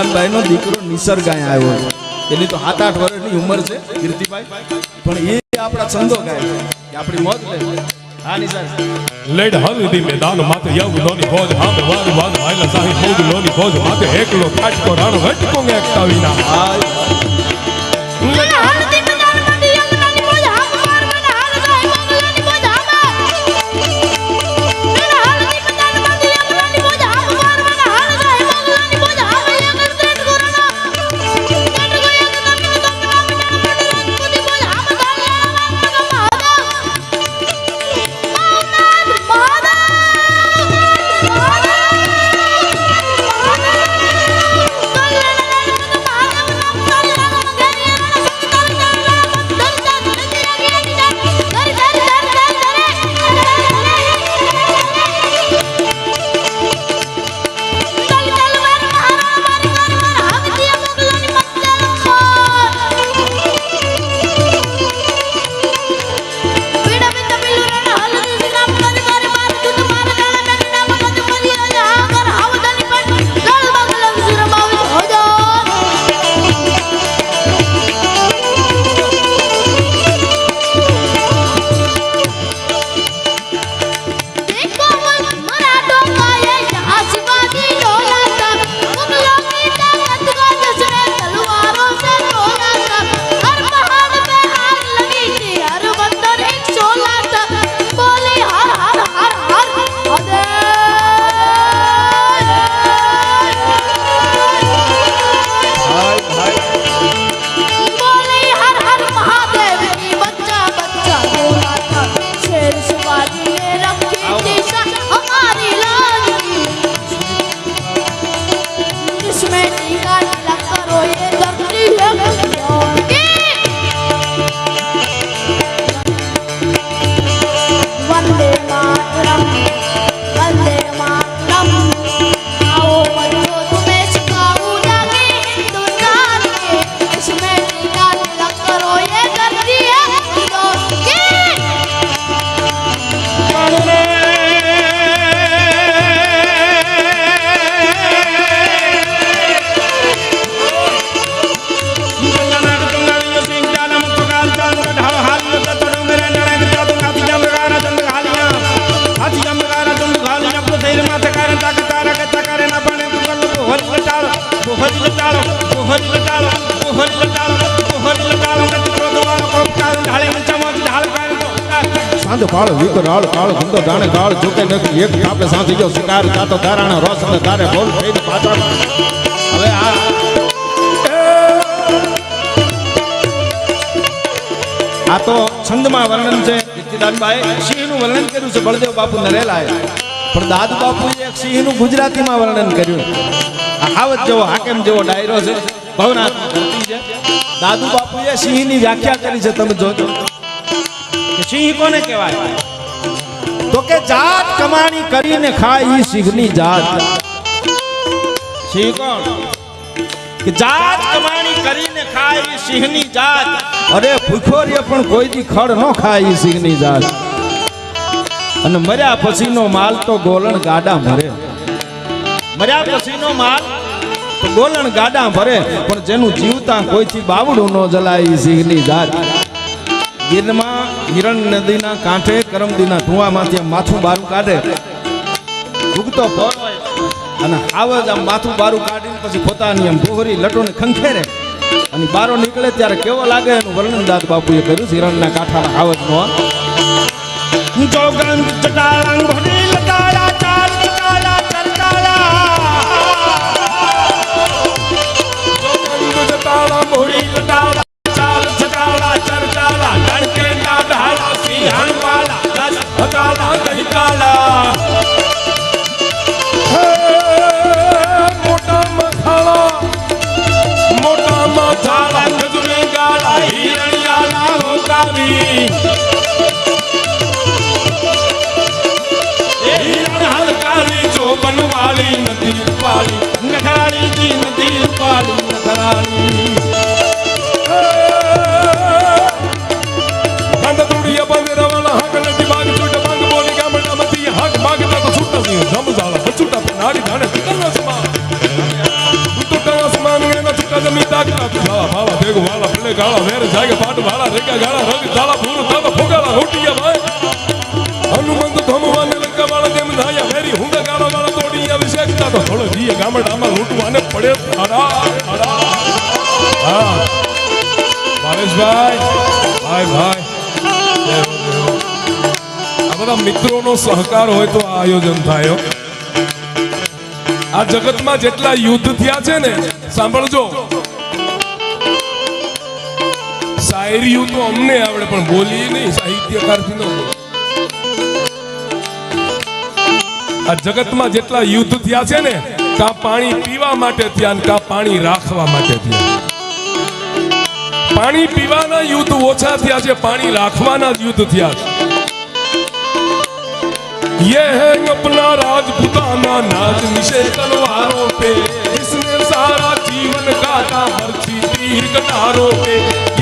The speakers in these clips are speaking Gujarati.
ચંદનભાઈ નો દીકરો નિસર્ગ આવ્યો એની તો સાત આઠ વર્ષની ઉંમર છે કીર્તિભાઈ. પણ એ આપણા છંદો ગાય આપણી મોત લે લેડ હલ્દી મેદાન માથે યવનોની ફોજ હામ વાર વાર ભાઈલા સાહી મોગલોની ફોજ માથે એકલો કાટકો રાણો હટકો એકતા વિના. સાંજ પાળ વિકરાળ કાળ ધંધો દાણે કાળ જોકે નથી. એક કાપે સાંધી ગયો, શિકાર કાતો દારાણા રોસ તારે બોલ થઈને પાછા હવે આ આ તો છંદમાં વર્ણન છે કીર્તિદાનભાઈ સિંહનું વર્ણન કર્યું છે, બળદેવ બાપુ નરેલાએ. પણ દાદુ બાપુએ સિંહનું ગુજરાતીમાં વર્ણન કર્યું. આ હાવત જેવો, હાકેમ જેવો ડાયરો છે, ભવનાથ દાદુ બાપુએ સિંહની વ્યાખ્યા કરી છે, તમે જોજો. સિંહ કોને કહેવાય? તો કે જાત કમાણી કરીને ખાય ઈ સિંહની જાત. સિંહ કોણ? કે જાત કમાણી કરીને ખાય ઈ સિંહની જાત. અરે ભૂખોરીએ પણ કોઈ દી ખડ ન ખાય ઈ સિંહની જાત. અને મર્યા પછીનો માલ તો ગોલણ ગાડા ભરે. મર્યા પછીનો માલ ગોલણ ગાડા ભરે, પણ જેનું જીવતા કોઈથી બાવડું ન જલાય સિંહની જાત. ગીરમાં હિરણ નદીના કાંઠે કરમદીના ધુવામાંથી માથું બારું કાઢે. ફળ હોય અને આવજ આમ માથું બારું કાઢીને પછી પોતાની આમ ભોહરી લટોને ખંખેરે અને બારો નીકળે ત્યારે કેવો લાગે એનું વર્ણન દાદ બાપુએ કર્યું હિરણના કાંઠાના હાવજનો જોગંગ ચટાળાંગ ભડી નદી પાળી નખરાણી નદી પાળી નખરાણી કાળા વેર જાગે, પાટ વાળા રેગા ગાળા, રગ જાળા ભૂર તાળા ફોગાળા રોટિયા ભાઈ. હનુમંત ધમવાને લંકા વાળા જેમ ધાયા, વેરી હુંગા ગાળા ગાળા તોડી આવી શેકતા તો હળો જીએ ગામડામાં લૂંટવાને પડે થારા થારા હા. ભાવેશભાઈ, ભાઈ ભાઈ. આ બધા મિત્રોનો સહકાર હોય તો આ આયોજન થાય આ જગતમાં જેટલા યુદ્ધ થયા છે ને, સાંભળજો. શાયરીઓ તો અમને આવડે પણ બોલીએ નહીં સાહિત્યકારથી ન બોલે. આ જગતમાં જેટલા યુદ્ધ થયા છે ને કા પાણી પીવા માટે થયા ને કા પાણી રાખવા માટે થયા પાણી પીવાના યુદ્ધ ઓછા થયા છે પાણી રાખવાના જ યુદ્ધ થયા છે ये है अपना राजपुताना नाच निशे तलवारों पे जिसने सारा जीवन गाता हर तीर कटारों पे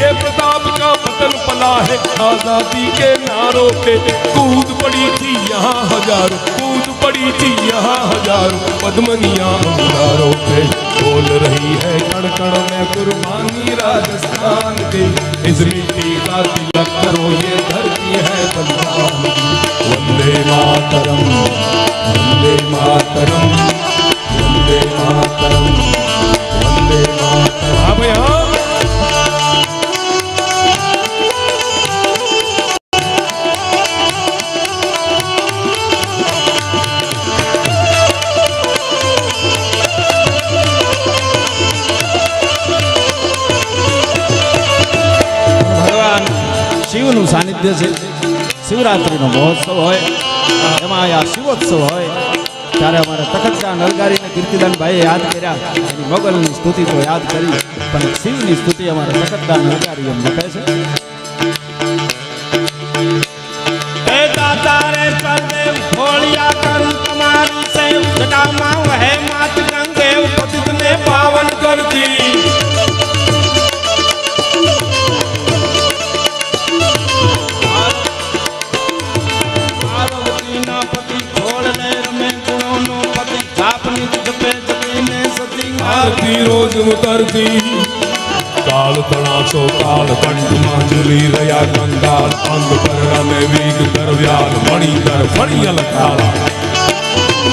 ये प्रताप का पतन पला है। आज़ादी के नारों पे कूद पड़ी थी यहाँ हज़ारों। कूद पड़ी थी यहाँ हज़ारों। पद्मनिया अंगारों पे बोल रही है कण कण में कुर्बानी राजस्थान की इस मिट्टी का तिलक करो, ये धरती है की। वंदे मातरम वंदे मातरम वंदे मातरम। સાનિધ્ય છે શિવરાત્રિનો મહોત્સવ હોય, એમાં આ શિવોત્સવ હોય, ત્યારે અમારે તખતકા નલગારીને કીર્તિદાનભાઈએ યાદ કર્યા. એની મોગલની સ્તુતિ તો યાદ કરી, પણ શિવની સ્તુતિ અમારે તખતકા નલગારી એમ લખે છે જટામાં વહે માત ગંગે પતિત પાવન કરતી. તણાસો કાળ કંઠમાં ઝૂલી રહ્યા કંગાલ, અંગ પર રમે વીગ દરવ્યાલ મણી કર ફણી કાળા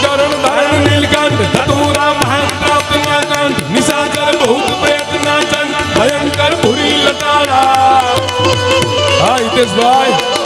ગરણ ધારણ નીલકંઠ, ધતુરા મહાપ્રાપ્તના નાકંઠ નિશાચર, બહુત પ્રેતના ચંડ ભયંકર ભૂરી લટાડા હા હિતેશભાઈ.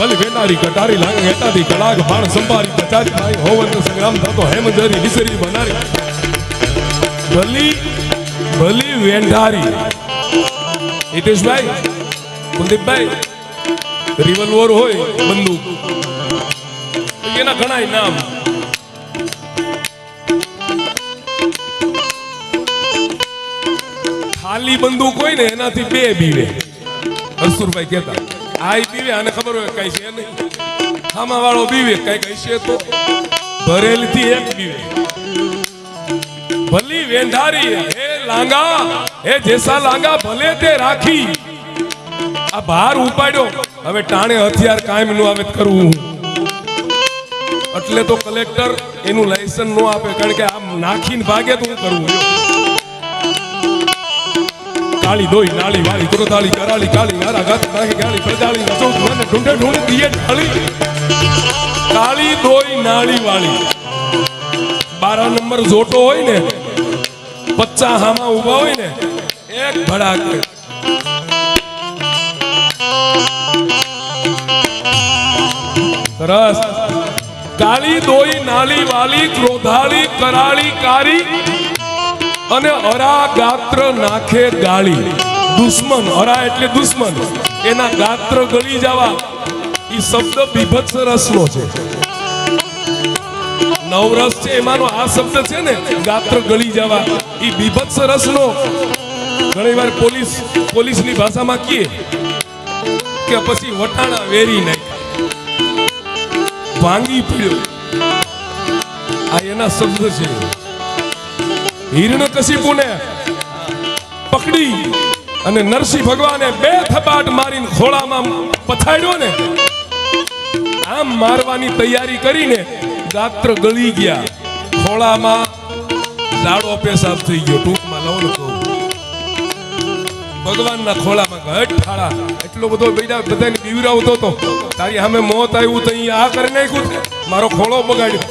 ભલે વેનારી કટારી લાગે હેટાથી કડાક બાણ સંભારી કચારી ભાઈ હોવન સંગ્રામ થતો હેમજરી વિસરી બનારી. ભલી ભલી વેંઢારી. હિતેશભાઈ, કુલદીપભાઈ, રિવોલ્વર હોય, બંદૂક. એના ઘણા નામ. ખાલી બંદૂક હોય ને, એનાથી બે બીવે. હરસુરભાઈ કહેતા. આ પીવે, આને ખબર હોય કઈ છે નહીં. ખામા વાળો પીવે કઈ કઈ છે તો. ભરેલથી એક પીવે. ભલી વેંધારી, હે લાંગા, હે જેસા લાંગા, ભલે તે રાખી. આ ભાર ઉપાડ્યો. હવે ટાણે હથિયાર કાયમનું આવે કરવું. એટલે તો કલેક્ટર એનું લાયસન્સ નો આપે. કારણ કે આમ નાખીને ભાગે તો હું કરવું. કાળી દોઈ નાળી વાળી ક્રોધાળી કરાળી, કાળી મારા ગાત નાખી ગાળી પ્રજાળી નસો મને ઢૂંઢે ઢૂંઢે દિયે ઢાળી. કાળી દોઈ નાળી વાળી. બારા નંબર જોટો હોય ને પચ્ચા હામાં ઊભા હોય ને, એક ભડાક સરસ. કાળી દોઈ નાળી વાળી, ક્રોધાળી, કરાળી, કારી. અને અરા ગાત્ર નાખે ગાળી. દુશ્મન, અરા એટલે દુશ્મન. એના ગાત્ર ગળી જવા. એ શબ્દ બીભત્સ રસનો છે. નવરસ છે એમાંનો આ શબ્દ છે ને, ગાત્ર ગળી જવા. એ બીભત્સ રસનો. ઘણી વાર પોલીસ, પોલીસની ભાષામાં કીએ કે પછી વટાણા વેરી નાખ્યા. ભાંગી પડ્યો. આ એના શબ્દ છે. હિરણ કશીપુને પકડી અને નરસિંહ ભગવાને બે થપાટ મારીને ખોળામાં પછાડ્યો ને, આમ મારવાની તૈયારી કરીને ગાત્ર ગળી ગયા. ખોળામાં લાડો પેશાબ થઈ ગયો. ટૂંકમાં લઉં ને ભગવાનના ખોળામાં ઘટ ઠાળા એટલો બધો બેડા બધાને બીવરાવતો હતો તારી સામે મોત આવ્યું તો અહીંયા આ કરી નાખ્યું મારો ખોળો બગાડ્યો.